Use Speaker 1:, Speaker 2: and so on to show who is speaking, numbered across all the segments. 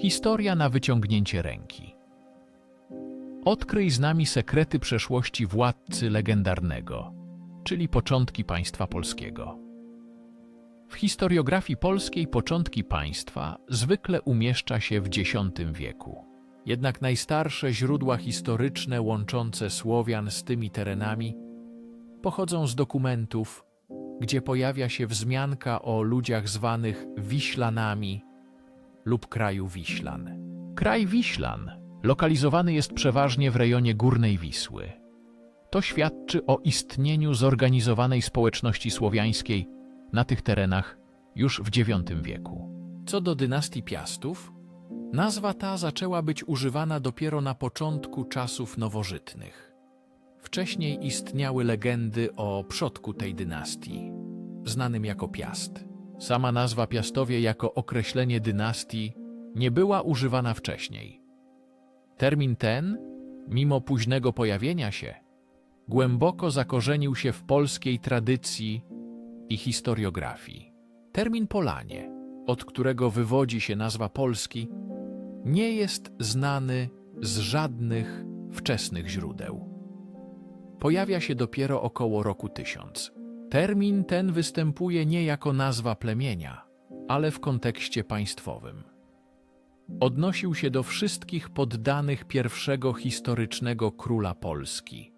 Speaker 1: Historia na wyciągnięcie ręki. Odkryj z nami sekrety przeszłości władcy legendarnego, czyli początki państwa polskiego. W historiografii polskiej początki państwa zwykle umieszcza się w X wieku. Jednak najstarsze źródła historyczne łączące Słowian z tymi terenami pochodzą z dokumentów, gdzie pojawia się wzmianka o ludziach zwanych Wiślanami lub kraju Wiślan. Kraj Wiślan lokalizowany jest przeważnie w rejonie Górnej Wisły. To świadczy o istnieniu zorganizowanej społeczności słowiańskiej na tych terenach już w IX wieku. Co do dynastii Piastów, nazwa ta zaczęła być używana dopiero na początku czasów nowożytnych. Wcześniej istniały legendy o przodku tej dynastii, znanym jako Piast. Sama nazwa Piastowie jako określenie dynastii nie była używana wcześniej. Termin ten, mimo późnego pojawienia się, głęboko zakorzenił się w polskiej tradycji i historiografii. Termin Polanie, od którego wywodzi się nazwa Polski, nie jest znany z żadnych wczesnych źródeł. Pojawia się dopiero około roku 1000. Termin ten występuje nie jako nazwa plemienia, ale w kontekście państwowym. Odnosił się do wszystkich poddanych pierwszego historycznego króla Polski,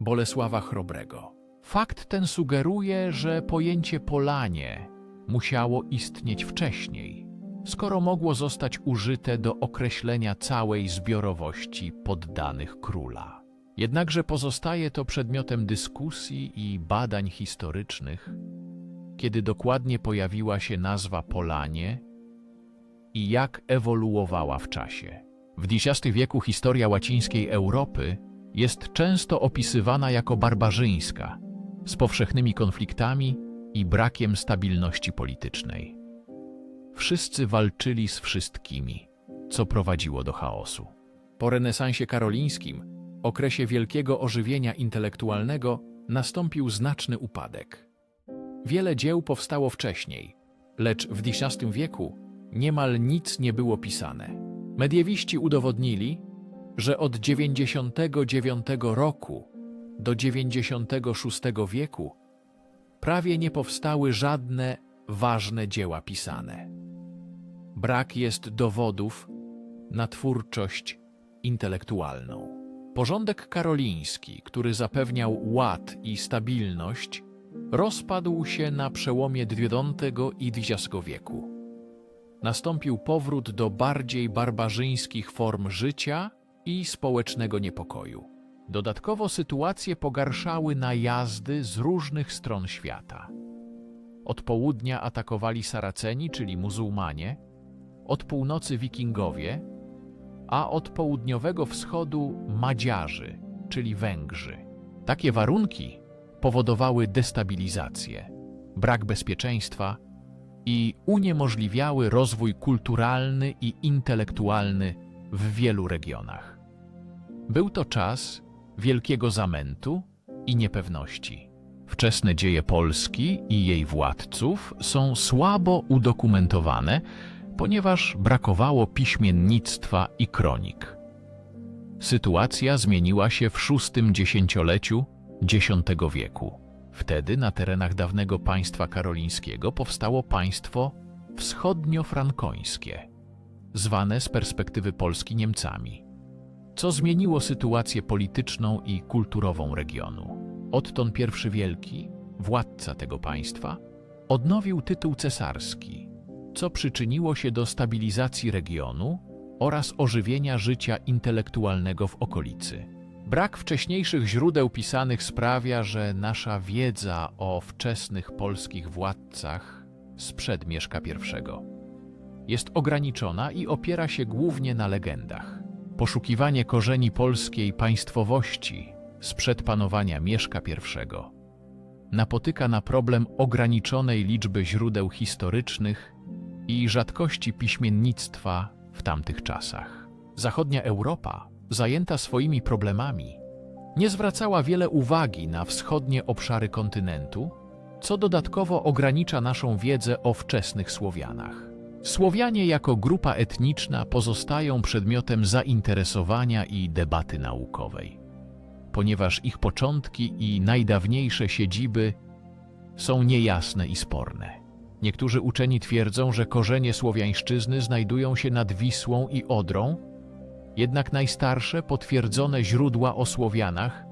Speaker 1: Bolesława Chrobrego. Fakt ten sugeruje, że pojęcie Polanie musiało istnieć wcześniej, skoro mogło zostać użyte do określenia całej zbiorowości poddanych króla. Jednakże pozostaje to przedmiotem dyskusji i badań historycznych, kiedy dokładnie pojawiła się nazwa Polanie i jak ewoluowała w czasie. W X wieku historia łacińskiej Europy jest często opisywana jako barbarzyńska, z powszechnymi konfliktami i brakiem stabilności politycznej. Wszyscy walczyli z wszystkimi, co prowadziło do chaosu. Po renesansie karolińskim, okresie wielkiego ożywienia intelektualnego, nastąpił znaczny upadek. Wiele dzieł powstało wcześniej, lecz w X wieku niemal nic nie było pisane. Mediewiści udowodnili, że od 99 roku do 96 wieku prawie nie powstały żadne ważne dzieła pisane. Brak jest dowodów na twórczość intelektualną. Porządek karoliński, który zapewniał ład i stabilność, rozpadł się na przełomie IX i X wieku. Nastąpił powrót do bardziej barbarzyńskich form życia i społecznego niepokoju. Dodatkowo sytuację pogarszały najazdy z różnych stron świata. Od południa atakowali Saraceni, czyli muzułmanie, od północy Wikingowie, a od południowego wschodu Madziarzy, czyli Węgrzy. Takie warunki powodowały destabilizację, brak bezpieczeństwa i uniemożliwiały rozwój kulturalny i intelektualny w wielu regionach. Był to czas wielkiego zamętu i niepewności. Wczesne dzieje Polski i jej władców są słabo udokumentowane, ponieważ brakowało piśmiennictwa i kronik. Sytuacja zmieniła się w szóstym dziesięcioleciu X wieku. Wtedy na terenach dawnego państwa karolińskiego powstało państwo wschodnio-frankońskie, zwane z perspektywy Polski Niemcami, co zmieniło sytuację polityczną i kulturową regionu. Otton I Wielki, władca tego państwa, odnowił tytuł cesarski, co przyczyniło się do stabilizacji regionu oraz ożywienia życia intelektualnego w okolicy. Brak wcześniejszych źródeł pisanych sprawia, że nasza wiedza o wczesnych polskich władcach sprzed Mieszka I jest ograniczona i opiera się głównie na legendach. Poszukiwanie korzeni polskiej państwowości sprzed panowania Mieszka I napotyka na problem ograniczonej liczby źródeł historycznych i rzadkości piśmiennictwa w tamtych czasach. Zachodnia Europa, zajęta swoimi problemami, nie zwracała wiele uwagi na wschodnie obszary kontynentu, co dodatkowo ogranicza naszą wiedzę o wczesnych Słowianach. Słowianie jako grupa etniczna pozostają przedmiotem zainteresowania i debaty naukowej, ponieważ ich początki i najdawniejsze siedziby są niejasne i sporne. Niektórzy uczeni twierdzą, że korzenie słowiańszczyzny znajdują się nad Wisłą i Odrą, jednak najstarsze potwierdzone źródła o Słowianach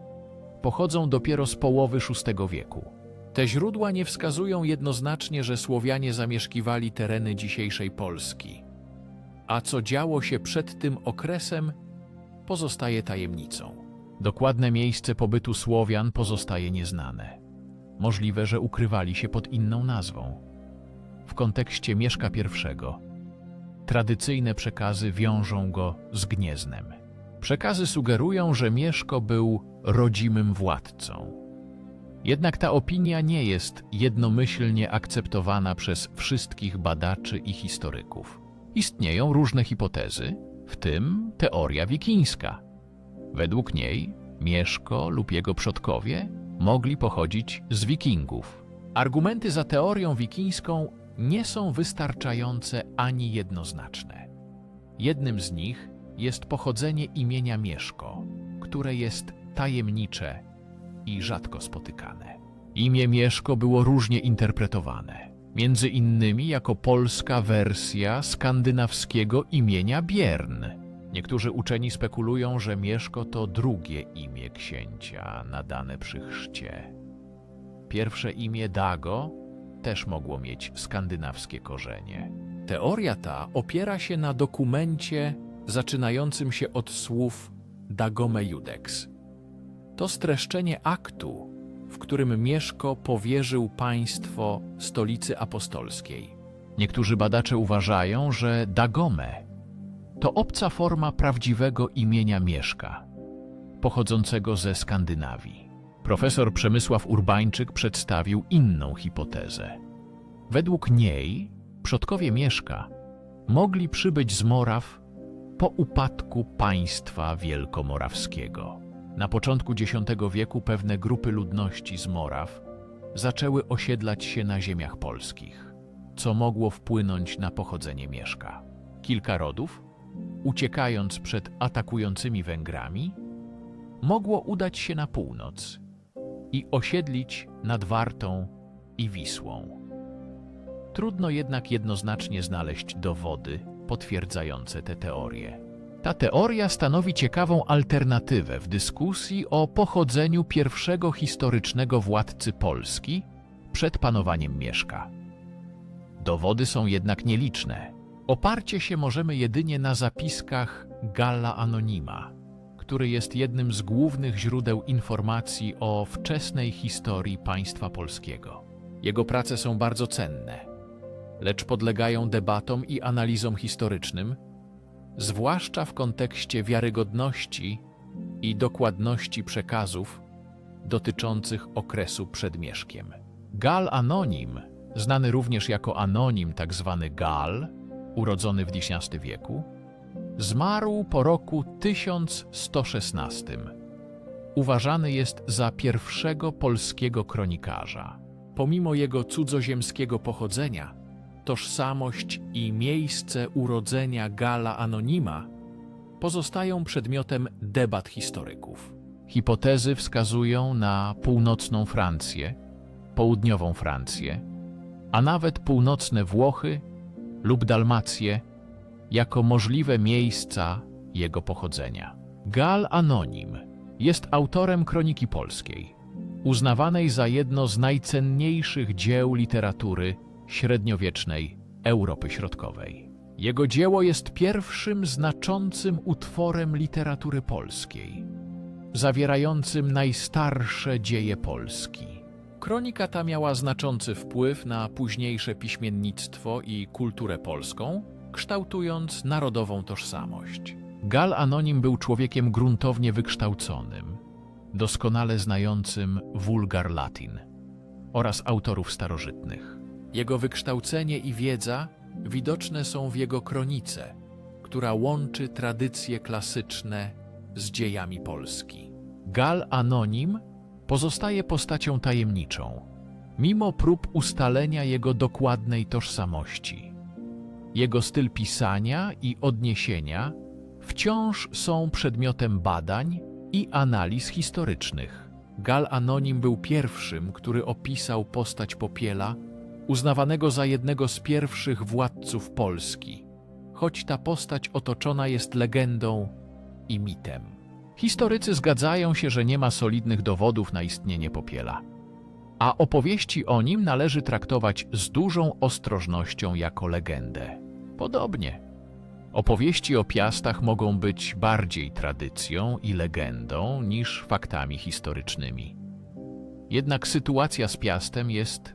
Speaker 1: pochodzą dopiero z połowy VI wieku. Te źródła nie wskazują jednoznacznie, że Słowianie zamieszkiwali tereny dzisiejszej Polski. A co działo się przed tym okresem, pozostaje tajemnicą. Dokładne miejsce pobytu Słowian pozostaje nieznane. Możliwe, że ukrywali się pod inną nazwą. Kontekście Mieszka I tradycyjne przekazy wiążą go z Gnieznem. Przekazy sugerują, że Mieszko był rodzimym władcą. Jednak ta opinia nie jest jednomyślnie akceptowana przez wszystkich badaczy i historyków. Istnieją różne hipotezy, w tym teoria wikińska. Według niej Mieszko lub jego przodkowie mogli pochodzić z wikingów. Argumenty za teorią wikińską nie są wystarczające ani jednoznaczne. Jednym z nich jest pochodzenie imienia Mieszko, które jest tajemnicze i rzadko spotykane. Imię Mieszko było różnie interpretowane, między innymi jako polska wersja skandynawskiego imienia Biern. Niektórzy uczeni spekulują, że Mieszko to drugie imię księcia nadane przy chrzcie. Pierwsze imię Dago też mogło mieć skandynawskie korzenie. Teoria ta opiera się na dokumencie zaczynającym się od słów Dagome Judex. To streszczenie aktu, w którym Mieszko powierzył państwo stolicy apostolskiej. Niektórzy badacze uważają, że Dagome to obca forma prawdziwego imienia Mieszka, pochodzącego ze Skandynawii. Profesor Przemysław Urbańczyk przedstawił inną hipotezę. Według niej przodkowie Mieszka mogli przybyć z Moraw po upadku państwa wielkomorawskiego. Na początku X wieku pewne grupy ludności z Moraw zaczęły osiedlać się na ziemiach polskich, co mogło wpłynąć na pochodzenie Mieszka. Kilka rodów, uciekając przed atakującymi Węgrami, mogło udać się na północ i osiedlić nad Wartą i Wisłą. Trudno jednak jednoznacznie znaleźć dowody potwierdzające te teorie. Ta teoria stanowi ciekawą alternatywę w dyskusji o pochodzeniu pierwszego historycznego władcy Polski przed panowaniem Mieszka. Dowody są jednak nieliczne. Oparcie się możemy jedynie na zapiskach Galla Anonima, który jest jednym z głównych źródeł informacji o wczesnej historii państwa polskiego. Jego prace są bardzo cenne, lecz podlegają debatom i analizom historycznym, zwłaszcza w kontekście wiarygodności i dokładności przekazów dotyczących okresu przed Mieszkiem. Gal Anonim, znany również jako anonim tzw. Gal, urodzony w X wieku, zmarł po roku 1116. Uważany jest za pierwszego polskiego kronikarza. Pomimo jego cudzoziemskiego pochodzenia, tożsamość i miejsce urodzenia Gala Anonima pozostają przedmiotem debat historyków. Hipotezy wskazują na północną Francję, południową Francję, a nawet północne Włochy lub Dalmację jako możliwe miejsca jego pochodzenia. Gal Anonim jest autorem kroniki polskiej, uznawanej za jedno z najcenniejszych dzieł literatury średniowiecznej Europy Środkowej. Jego dzieło jest pierwszym znaczącym utworem literatury polskiej, zawierającym najstarsze dzieje Polski. Kronika ta miała znaczący wpływ na późniejsze piśmiennictwo i kulturę polską, kształtując narodową tożsamość. Gal Anonim był człowiekiem gruntownie wykształconym, doskonale znającym wulgar latin oraz autorów starożytnych. Jego wykształcenie i wiedza widoczne są w jego kronice, która łączy tradycje klasyczne z dziejami Polski. Gal Anonim pozostaje postacią tajemniczą, mimo prób ustalenia jego dokładnej tożsamości. Jego styl pisania i odniesienia wciąż są przedmiotem badań i analiz historycznych. Gal Anonim był pierwszym, który opisał postać Popiela, uznawanego za jednego z pierwszych władców Polski, choć ta postać otoczona jest legendą i mitem. Historycy zgadzają się, że nie ma solidnych dowodów na istnienie Popiela, a opowieści o nim należy traktować z dużą ostrożnością jako legendę. Podobnie, opowieści o Piastach mogą być bardziej tradycją i legendą niż faktami historycznymi. Jednak sytuacja z Piastem jest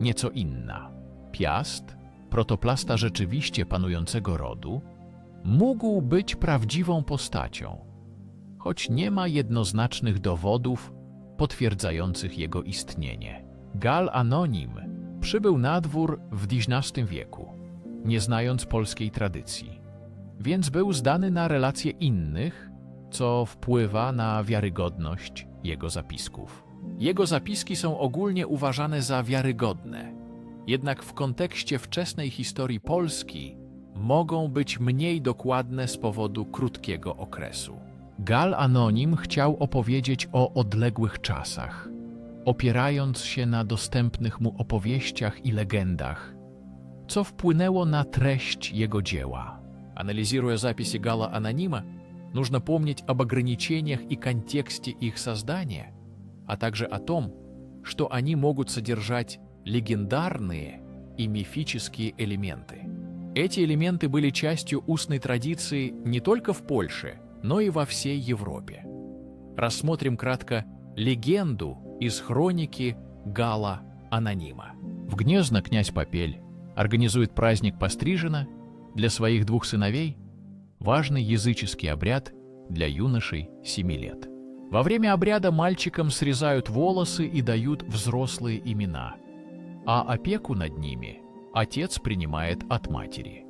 Speaker 1: nieco inna. Piast, protoplasta rzeczywiście panującego rodu, mógł być prawdziwą postacią, choć nie ma jednoznacznych dowodów potwierdzających jego istnienie. Gal Anonim przybył na dwór w XII wieku, nie znając polskiej tradycji, więc był zdany na relacje innych, co wpływa na wiarygodność jego zapisków. Jego zapiski są ogólnie uważane za wiarygodne, jednak w kontekście wczesnej historii Polski mogą być mniej dokładne z powodu krótkiego okresu. Gal Anonim chciał opowiedzieć o odległych czasach, opierając się na dostępnych mu opowieściach i legendach, co wpłynęło na treść jego dzieła. Анализируя записи Гала Анонима, нужно помнить об ограничениях и контексте их создания, а также о том, что они могут содержать легендарные и мифические элементы. Эти элементы были частью устной традиции не только в Польше, но и во всей Европе. Рассмотрим кратко легенду из хроники Гала Анонима. В Гнезно князь Попель организует праздник Пострижена для своих двух сыновей, важный языческий обряд для юношей 7 лет. Во время обряда мальчикам срезают волосы и дают взрослые имена, а опеку над ними отец принимает от матери.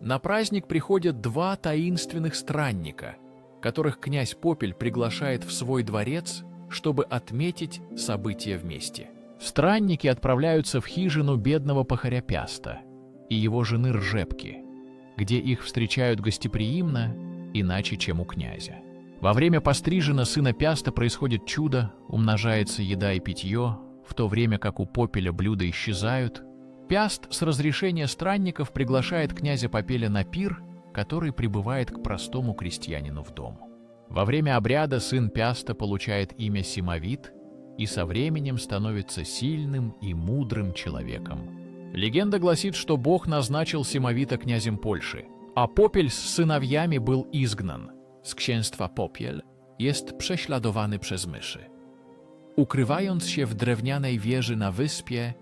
Speaker 1: На праздник приходят два таинственных странника, которых князь Попель приглашает в свой дворец, чтобы отметить события вместе. Странники отправляются в хижину бедного пахаря Пяста и его жены Ржепки, где их встречают гостеприимно, иначе, чем у князя. Во время пострижена сына Пяста происходит чудо, умножается еда и питье, в то время как у Попеля блюда исчезают. Пяст с разрешения странников приглашает князя Попеля на пир, который прибывает к простому крестьянину в дом. Во время обряда сын Пяста получает имя Симовит и со временем становится сильным и мудрым человеком. Легенда гласит, что Бог назначил Симовита князем Польши, a Popiel z synawiami był izgnan. Z księstwa Popiel jest prześladowany przez myszy. Ukrywając się w drewnianej wieży na wyspie,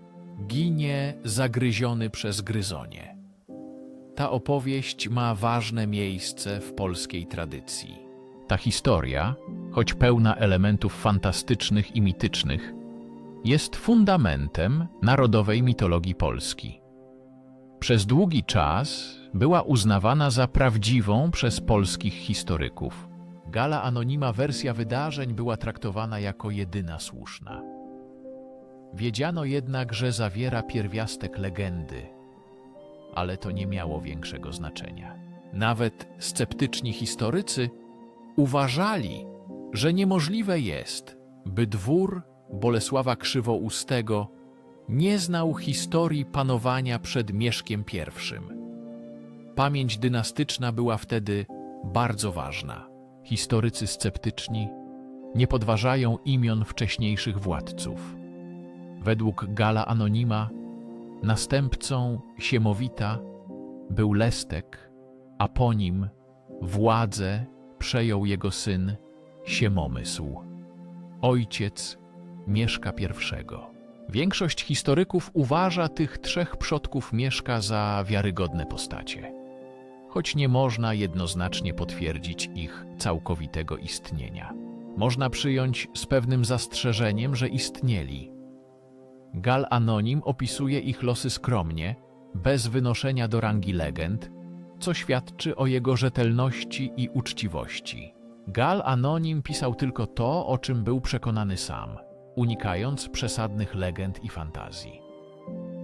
Speaker 1: ginie zagryziony przez gryzonie. Ta opowieść ma ważne miejsce w polskiej tradycji. Ta historia, choć pełna elementów fantastycznych i mitycznych, jest fundamentem narodowej mitologii Polski. Przez długi czas była uznawana za prawdziwą przez polskich historyków. Gala anonima wersja wydarzeń była traktowana jako jedyna słuszna. Wiedziano jednak, że zawiera pierwiastek legendy, ale to nie miało większego znaczenia. Nawet sceptyczni historycy uważali, że niemożliwe jest, by dwór Bolesława Krzywoustego nie znał historii panowania przed Mieszkiem I. Pamięć dynastyczna była wtedy bardzo ważna. Historycy sceptyczni nie podważają imion wcześniejszych władców. Według Gala Anonima następcą Siemowita był Lestek, a po nim władzę przejął jego syn Siemomysł, ojciec Mieszka I. Większość historyków uważa tych trzech przodków Mieszka za wiarygodne postacie, choć nie można jednoznacznie potwierdzić ich całkowitego istnienia. Można przyjąć z pewnym zastrzeżeniem, że istnieli. Gal Anonim opisuje ich losy skromnie, bez wynoszenia do rangi legend, co świadczy o jego rzetelności i uczciwości. Gal Anonim pisał tylko to, o czym był przekonany sam – unikając przesadnych legend i fantazji.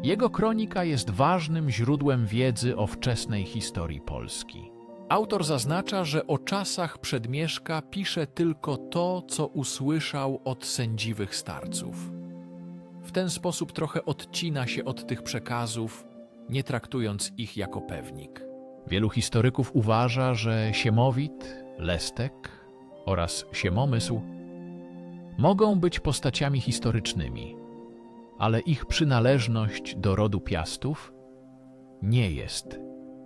Speaker 1: Jego kronika jest ważnym źródłem wiedzy o wczesnej historii Polski. Autor zaznacza, że o czasach przedmieszka pisze tylko to, co usłyszał od sędziwych starców. W ten sposób trochę odcina się od tych przekazów, nie traktując ich jako pewnik. Wielu historyków uważa, że Siemowit, Lestek oraz Siemomysł mogą być postaciami historycznymi, ale ich przynależność do rodu Piastów nie jest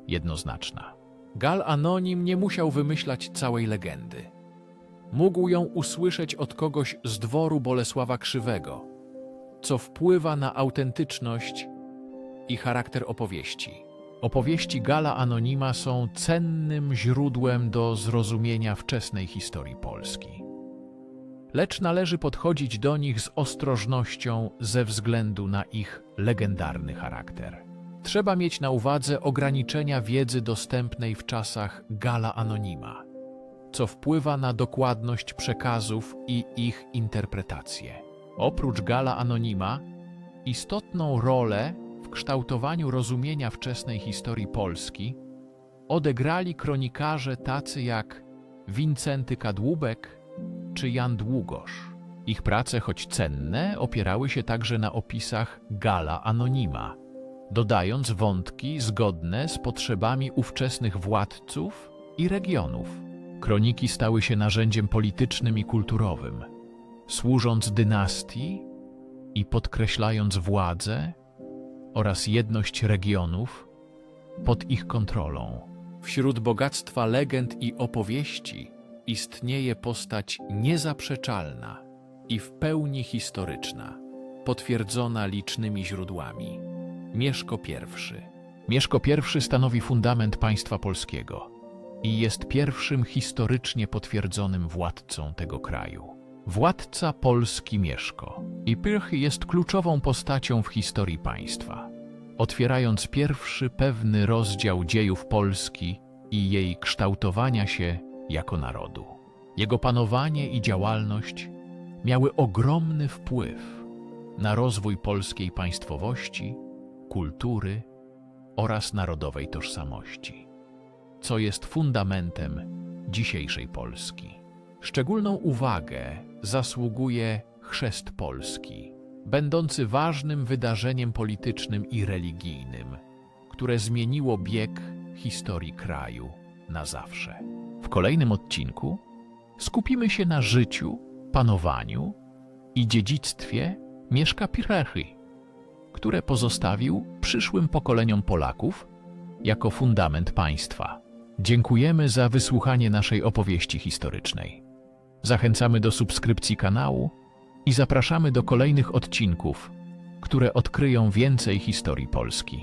Speaker 1: jednoznaczna. Gal Anonim nie musiał wymyślać całej legendy. Mógł ją usłyszeć od kogoś z dworu Bolesława Krzywego, co wpływa na autentyczność i charakter opowieści. Opowieści Gala Anonima są cennym źródłem do zrozumienia wczesnej historii Polski. Lecz należy podchodzić do nich z ostrożnością ze względu na ich legendarny charakter. Trzeba mieć na uwadze ograniczenia wiedzy dostępnej w czasach Gala Anonima, co wpływa na dokładność przekazów i ich interpretację. Oprócz Gala Anonima, istotną rolę kształtowaniu rozumienia wczesnej historii Polski odegrali kronikarze tacy jak Wincenty Kadłubek czy Jan Długosz. Ich prace, choć cenne, opierały się także na opisach Gala Anonima, dodając wątki zgodne z potrzebami ówczesnych władców i regionów. Kroniki stały się narzędziem politycznym i kulturowym, służąc dynastii i podkreślając władzę oraz jedność regionów pod ich kontrolą. Wśród bogactwa legend i opowieści istnieje postać niezaprzeczalna i w pełni historyczna, potwierdzona licznymi źródłami. Mieszko I. Mieszko I stanowi fundament państwa polskiego i jest pierwszym historycznie potwierdzonym władcą tego kraju. Władca Polski Mieszko i Pyrchy jest kluczową postacią w historii państwa, otwierając pierwszy pewny rozdział dziejów Polski i jej kształtowania się jako narodu. Jego panowanie i działalność miały ogromny wpływ na rozwój polskiej państwowości, kultury oraz narodowej tożsamości, co jest fundamentem dzisiejszej Polski. Szczególną uwagę zasługuje chrzest Polski, będący ważnym wydarzeniem politycznym i religijnym, które zmieniło bieg historii kraju na zawsze. W kolejnym odcinku skupimy się na życiu, panowaniu i dziedzictwie Mieszka Pirechy, które pozostawił przyszłym pokoleniom Polaków jako fundament państwa. Dziękujemy za wysłuchanie naszej opowieści historycznej. Zachęcamy do subskrypcji kanału i zapraszamy do kolejnych odcinków, które odkryją więcej historii Polski.